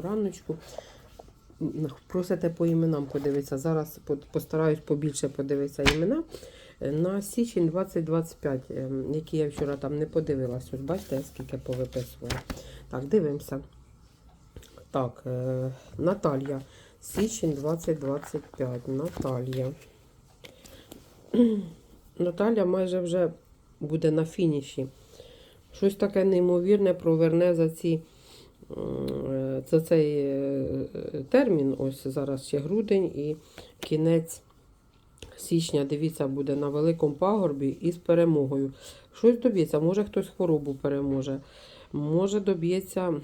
раночку. Просите по іменам подивитися. Зараз постараюсь побільше подивитися імена. Е, На січень 2025, ем, які я вчора там не подивилась. Ось бачите, скільки повиписувала. Так, дивимося. Так, е, Наталія. Січень 2025. Наталія. Наталя майже вже буде на фініші. Щось таке неймовірне проверне за ці за цей е, термін, ось зараз ще грудень і кінець січня, дивіться, буде на великому пагорбі і з перемогою. Щось доб'ється, може хтось хворобу переможе, може доб'ється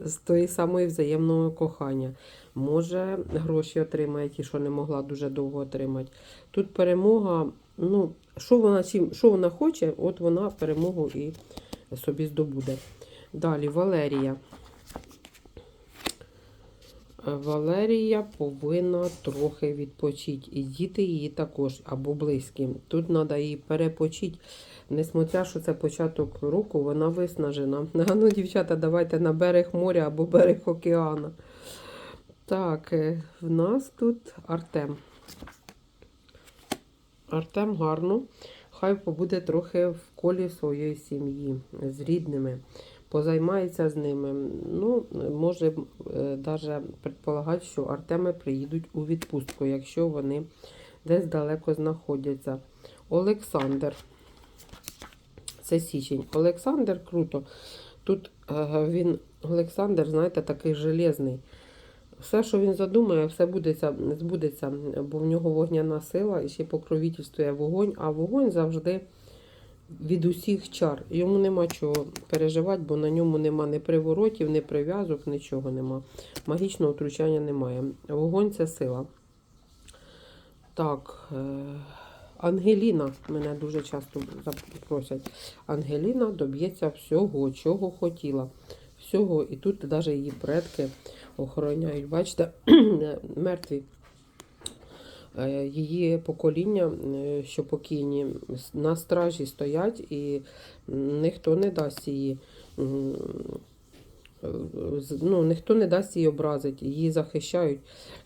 з тої самої взаємного кохання, може гроші отримає ті, що не могла дуже довго отримати. Тут перемога, ну, що вона, чим, що вона хоче, от вона перемогу і собі здобуде. Далі Валерія. Валерія повинна трохи відпочити. І діти її також, або близькі. Тут треба її перепочити. Несмотря, що це початок року, вона виснажена. Ну, дівчата, давайте на берег моря або берег океану. Так, е, в нас тут Артем. Артем гарно. Хай побуде трохи в колі своєї сім'ї, з рідними позаймається з ними. Ну, може навіть предполагати, що Артеми приїдуть у відпустку, якщо вони десь далеко знаходяться. Олександр. Це січень. Олександр круто. Тут е, він, Олександр, знаєте, такий железний. Все, що він задумає, все будеться, збудеться, бо в нього вогняна сила і ще покровительствує вогонь, а вогонь завжди від усіх чар. Йому нема чого переживати, бо на ньому нема ні приворотів, ні прив'язок, нічого нема. Магічного втручання немає. Вогонь це сила. Так, е, Ангеліна, мене дуже часто просять. Ангеліна доб'ється всього, чого хотіла. Всього. І тут навіть її предки охороняють. Бачите, мертві. Е, Її покоління, е, що покійні, на стражі стоять, і ніхто не дасть її. Ну, ніхто не дасть її образити, її захищають.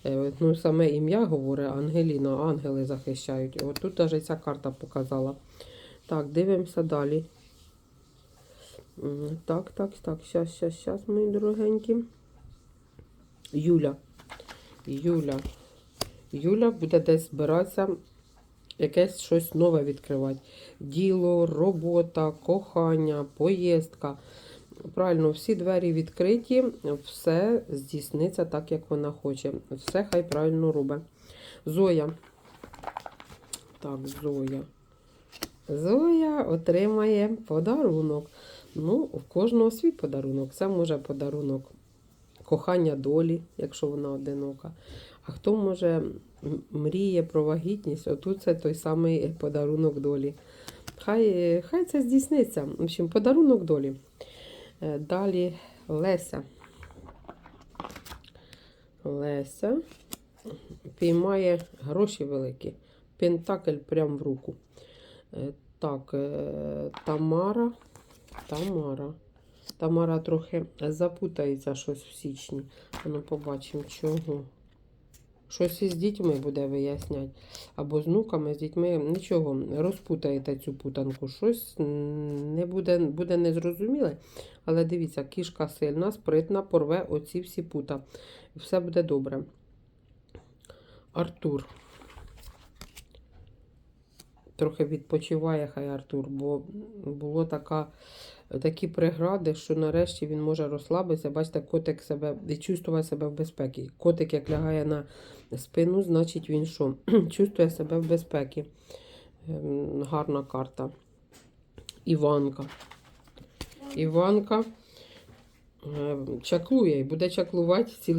Е, Ну, саме ім'я говорить Ангеліна, ангели захищають. От тут навіть ця карта показала. Так, дивимося далі. Так, так, так, щас, щас, щас, мої дорогенькі. Юля. Юля. Юля буде десь збиратися якесь щось нове відкривати. Діло, робота, кохання, поїздка. Правильно, всі двері відкриті, все здійсниться так, як вона хоче. Все хай правильно робить. Зоя. Так, Зоя. Зоя отримає подарунок. Ну, у кожного свій подарунок. Це може подарунок кохання долі, якщо вона одинока. А хто може мріє про вагітність, отут це той самий подарунок долі. Хай, хай це здійсниться. В общем, подарунок долі. Е, Далі Леся. Леся піймає гроші великі. Пентакль прямо в руку. Е, Так, е, Тамара. Тамара. Тамара трохи запутається щось в січні. Ну, побачимо, чого. Щось із дітьми буде виясняти. Або з внуками, з дітьми. Нічого, розпутаєте цю путанку. Щось не буде, буде незрозуміле. Але дивіться, кішка сильна, спритна, порве оці всі пута. Все буде добре. Артур. Трохи відпочиває хай Артур, бо було така, такі прегради, що нарешті він може розслабитися. Бачите, котик себе відчувствує себе в безпеці. Котик, як лягає на спину, значить він що? Чувствує себе в безпеці. Ем, Гарна карта. Іванка. Іванка ем, чаклує і буде чаклувати цілий.